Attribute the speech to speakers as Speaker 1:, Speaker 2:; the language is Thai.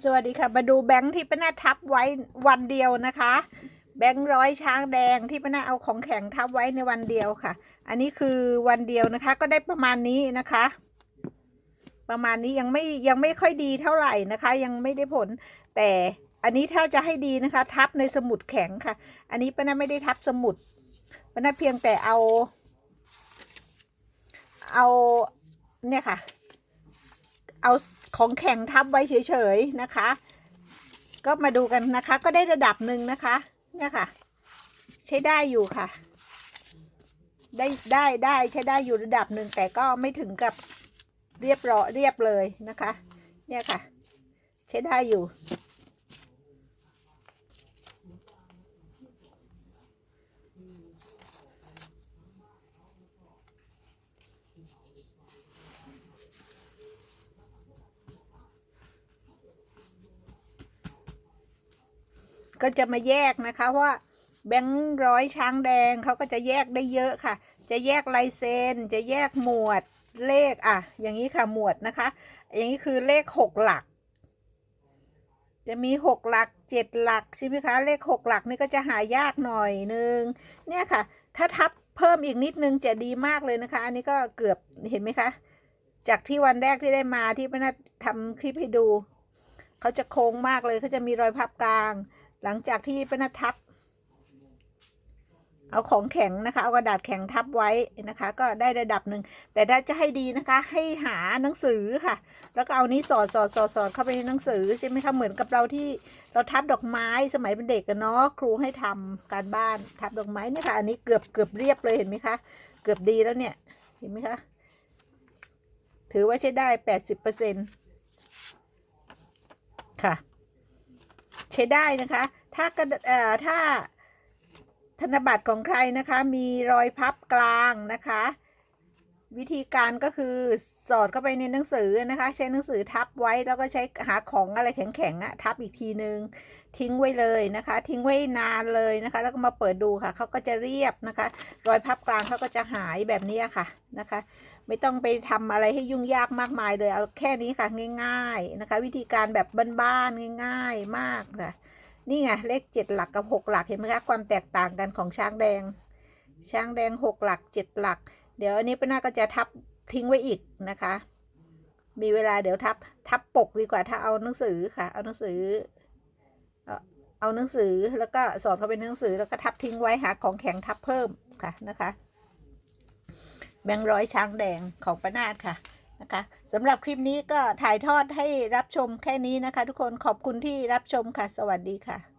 Speaker 1: สวัสดีค่ะ มาดูแบงค์ที่ป้านาทับไว้วันเดียวนะคะ แบงค์ร้อยช้างแดงที่ป้านาเอาของแข็งทับไว้ในวันเดียวค่ะ อันนี้คือวันเดียวนะคะ ก็ได้ประมาณนี้นะคะ ประมาณนี้ยังไม่ยังไม่ค่อยดีเท่าไหร่นะคะ ยังไม่ได้ผล แต่อันนี้ถ้าจะให้ดีนะคะ ทับในสมุดแข็งค่ะ อันนี้ป้านาไม่ได้ทับสมุดป้านาเพียงแต่เอา เอาเนี่ยค่ะ เอา ของแข็งทับไว้เฉยๆนะคะ ก็มาดูกันนะคะ ก็ได้ระดับหนึ่งนะคะ เนี่ยค่ะ ใช้ได้อยู่ค่ะ ได้ได้ได้ใช้ได้อยู่ระดับหนึ่งแต่ก็ไม่ถึงกับเรียบร้อยเรียบเลยนะคะ เนี่ยค่ะ ใช้ได้อยู่ ก็จะมาแยกนะคะว่าแบงค์ร้อยช้างแดงเขาก็จะแยกได้เยอะค่ะ จะแยกลายเซ็นจะแยกหมวดเลขอะ อย่างนี้ค่ะหมวดนะคะ อย่างนี้คือเลขหกหลัก จะมีหกหลักเจ็ดหลักใช่ไหมคะเลขหกหลักนี่ก็จะหายากหน่อยนึงเนี่ยค่ะ ถ้าทับเพิ่มอีกนิดนึงจะดีมากเลยนะคะ อันนี้ก็เกือบเห็นไหมคะ จากที่วันแรกที่ได้มาที่พนัททำคลิปให้ดู เขาจะโค้งมากเลยเขาจะมีรอยพับกลาง หลังจากที่ป้านัททับ เอาของแข็งนะคะ เอากระดาษแข็งทับไว้นะคะ ก็ได้ระดับหนึ่ง แต่ถ้าจะให้ดีนะคะ ให้หาหนังสือค่ะ แล้วก็เอานี้สอดสอดสอดสอดเข้าไปในหนังสือใช่ไหมคะเหมือนกับเราที่เราทับดอกไม้สมัยเป็นเด็กกันเนาะครูให้ทำการบ้านทับดอกไม้เนี่ยค่ะ อันนี้เกือบเกือบเรียบเลยเห็นไหมคะเกือบดีแล้วเนี่ยเห็นไหมคะถือว่าใช้ได้แปดสิบเปอร์เซ็นต์ค่ะ ใช้ได้นะคะ ถ้ากระเอ่อถ้าธนบัตรของใครนะคะมีรอยพับกลางนะคะ วิธีการก็คือสอดเข้าไปในหนังสือนะคะ ใช้หนังสือทับไว้แล้วก็ใช้หาของอะไรแข็งๆอะทับอีกทีนึง ทิ้งไว้เลยนะคะ ทิ้งไว้นานเลยนะคะ แล้วก็มาเปิดดูค่ะเขาก็จะเรียบนะคะ รอยพับกลางเขาก็จะหายแบบนี้ค่ะนะคะ ไม่ต้องไปทำอะไรให้ยุ่งยากมากมายเลยเอาแค่นี้ค่ะง่าย ๆนะคะ วิธีการแบบบ้านๆง่าย ๆมากค่ะนี่ไงเลขเจ็ดหลักกับหกหลักเห็นไหมคะความแตกต่างกันของช้างแดง ช้างแดงหกหลักเจ็ดหลัก เดี๋ยวอันนี้ป้านาก็จะทับทิ้งไว้อีกนะคะ มีเวลาเดี๋ยวทับทับปกดีกว่าถ้าเอาหนังสือค่ะ เอาหนังสือเอาเอาหนังสือแล้วก็สอดเข้าไปในหนังสือแล้วก็ทับทิ้งไว้หาของแข็งทับเพิ่มค่ะนะคะ แบงค์ร้อยช้างแดงของปนาดค่ะนะคะสำหรับคลิปนี้ก็ถ่ายทอดให้รับชมแค่นี้นะคะ ทุกคนขอบคุณที่รับชมค่ะ สวัสดีค่ะ